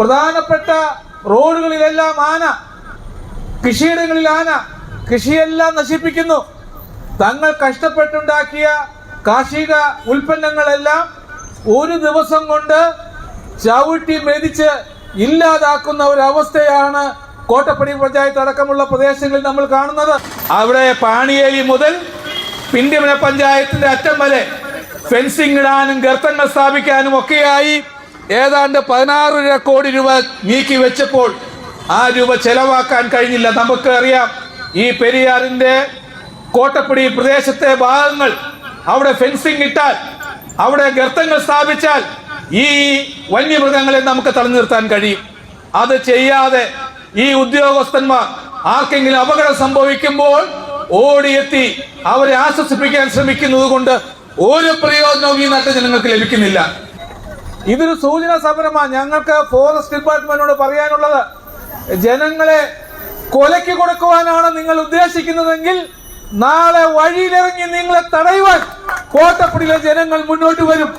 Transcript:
പ്രധാനപ്പെട്ട റോഡുകളിലെല്ലാം ആന കൃഷിയിടങ്ങളിൽ ആന കൃഷിയെല്ലാം നശിപ്പിക്കുന്നു. തങ്ങൾ കഷ്ടപ്പെട്ടുണ്ടാക്കിയ കാർഷിക ഉൽപ്പന്നങ്ങളെല്ലാം ഒരു ദിവസം കൊണ്ട് ചവിട്ടി മെതിച്ച് ഇല്ലാതാക്കുന്ന ഒരവസ്ഥയാണ് കോട്ടപ്പടി പഞ്ചായത്ത് അടക്കമുള്ള പ്രദേശങ്ങളിൽ നമ്മൾ കാണുന്നത്. അവിടെ പാണിയേലി മുതൽ പിണ്ടിമല പഞ്ചായത്തിന്റെ അറ്റം വരെ ഫെൻസിംഗ് ഇടാനും ഗർത്തങ്ങൾ സ്ഥാപിക്കാനും ഒക്കെയായി ഏതാണ്ട് പതിനാറര കോടി രൂപ നീക്കി വെച്ചപ്പോൾ ആ രൂപ ചെലവാക്കാൻ കഴിഞ്ഞില്ല. നമുക്ക് അറിയാം ഈ പെരിയാറിന്റെ കോട്ടപ്പടി പ്രദേശത്തെ ഭാഗങ്ങൾ അവിടെ ഫെൻസിംഗ് ഇട്ടാൽ അവിടെ ഗർത്തങ്ങൾ സ്ഥാപിച്ചാൽ ഈ വന്യമൃഗങ്ങളെ നമുക്ക് തടഞ്ഞു നിർത്താൻ കഴിയും. അത് ചെയ്യാതെ ഈ ഉദ്യോഗസ്ഥന്മാർ ആർക്കെങ്കിലും അപകടം സംഭവിക്കുമ്പോൾ ഓടിയെത്തി അവരെ ആശ്വസിപ്പിക്കാൻ ശ്രമിക്കുന്നത് കൊണ്ട് ഒരു പ്രയോജനവും ഈ നാട്ടിൽ ജനങ്ങൾക്ക് ലഭിക്കുന്നില്ല. ഇതൊരു സൂചന സമരമാണ് ഞങ്ങൾക്ക് ഫോറസ്റ്റ് ഡിപ്പാർട്ട്മെന്റിനോട് പറയാനുള്ളത് ജനങ്ങളെ കൊലയ്ക്ക് കൊടുക്കുവാനാണ് നിങ്ങൾ ഉദ്ദേശിക്കുന്നതെങ്കിൽ നാളെ വഴിയിലിറങ്ങി നിങ്ങളെ തടയുവാൻ കോട്ടപ്പടിയിലെ ജനങ്ങൾ മുന്നോട്ട് വരും.